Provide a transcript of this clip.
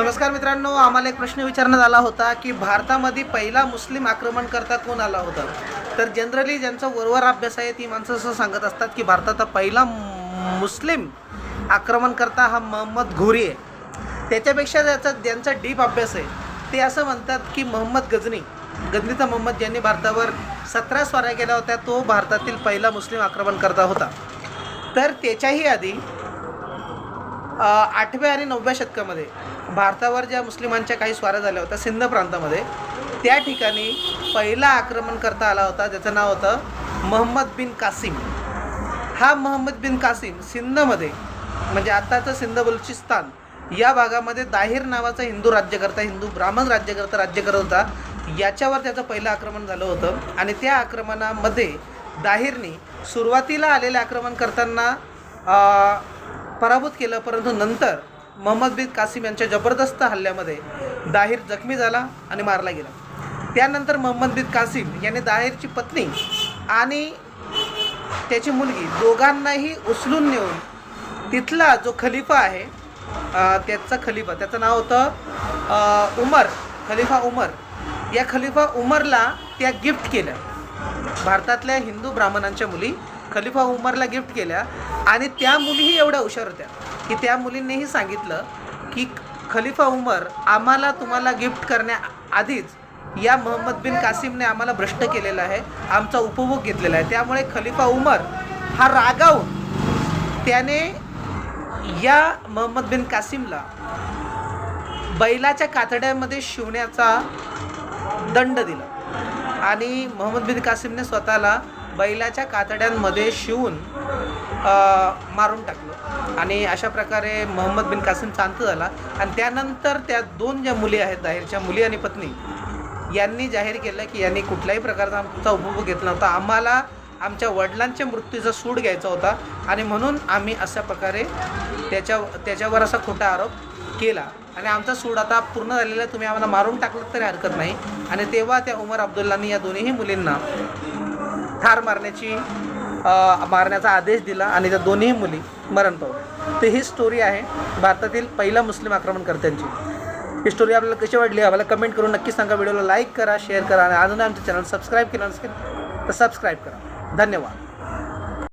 नमस्कार मित्रांनो आम्हाला एक प्रश्न विचारण्यात आला होता की भारतामध्ये पहिला मुस्लिम आक्रमणकर्ता कोण आला होता? तर जनरली ज्यांचा वरवर अभ्यास आहे ती माणसं असं सांगत असतात की भारताचा पहिला मुस्लिम आक्रमणकर्ता हा मोहम्मद घोरी आहे. त्याच्यापेक्षा ज्याचा ज्यांचा डीप अभ्यास आहे ते असं म्हणतात की मोहम्मद गजनी. गजनीचा मोहम्मद ज्यांनी भारतावर सतरा स्वाऱ्या केल्या होत्या तो भारतातील पहिला मुस्लिम आक्रमणकर्ता होता. तर त्याच्याही आधी आठव्या आणि नवव्या शतकामध्ये भारतावर ज्या मुस्लिमांच्या काही स्वाऱ्या झाल्या होत्या सिंध प्रांतामध्ये त्या ठिकाणी पहिला आक्रमण करता आला होता ज्याचं नाव होतं मोहम्मद बिन कासिम. हा मोहम्मद बिन कासिम सिंधमध्ये म्हणजे आत्ताचं सिंध बलुचिस्तान या भागामध्ये दाहिर नावाचा हिंदू राज्यकर्ता हिंदू ब्राह्मण राज्यकर्ता राज्य करत होता. याच्यावर त्याचं पहिलं आक्रमण झालं होतं आणि त्या आक्रमणामध्ये दाहिरनी सुरुवातीला आलेल्या आक्रमण करताना पराभूत केलं परंतु नंतर मोहम्मद बिन कासिम यांच्या जबरदस्त हल्ल्यामध्ये दाहिर जखमी झाला आणि मारला गेला. त्यानंतर मोहम्मद बिन कासिम यांनी दाहिरची पत्नी आणि त्याची मुलगी दोघांनाही उचलून नेऊन तिथला जो खलिफा आहे त्याचा खलिफा त्याचं नाव होतं उमर खलिफा उमर. या खलिफा उमरला त्या गिफ्ट केल्या भारतातल्या हिंदू ब्राह्मणांच्या मुली खलिफा उमरला गिफ्ट केल्या आणि त्या मुलीही एवढ्या हुशार होत्या. की त्या मुलींनीही सांगितलं की खलिफा उमर आम्हाला तुम्हाला गिफ्ट करण्याआधीच या मोहम्मद बिन कासिमने आम्हाला भ्रष्ट केलेला आहे आमचा उपभोग घेतलेला आहे. त्यामुळे खलिफा उमर हा रागावून त्याने या मोहम्मद बिन कासिमला बैलाच्या कातड्यामध्ये शिवण्याचा दंड दिला. आणि मोहम्मद बिन कासिमने स्वतःला बैलाच्या कातड्यांमध्ये शिवून मारून टाकलं. आणि अशा प्रकारे मोहम्मद बिन कासिम शांत झाला. आणि त्यानंतर त्या दोन ज्या मुली आहेत दाहेरच्या मुली आणि पत्नी यांनी जाहीर केलं की यांनी कुठल्याही प्रकारचा आमचा उपभोग घेतला नव्हता. आम्हाला आमच्या वडिलांच्या मृत्यूचा सूड घ्यायचा होता. आणि म्हणून आम्ही अशा प्रकारे त्याच्या त्याच्यावर असा खोटा आरोप केला. आणि आमचा सूड आता पूर्ण झालेला आहे. तुम्ही आम्हाला मारून टाकलं तरी हरकत नाही. आणि तेव्हा त्या उमर अब्दुल्लानी या दोन्हीही मुलींना ठार मारण्याची मारण्याचा आदेश दिला आणि त्या दोन्ही मुली मरण पावल्या तर ही स्टोरी आहे भारतातील पहिला मुस्लिम आक्रमणकर्त्यांची. ही स्टोरी आपल्याला कशी वाटली आम्हाला कमेंट करून नक्की सांगा. व्हिडिओला लाईक करा शेअर करा आणि अजून आमच्या चॅनल सबस्क्राईब केलं नसेल तर सबस्क्राईब करा. धन्यवाद.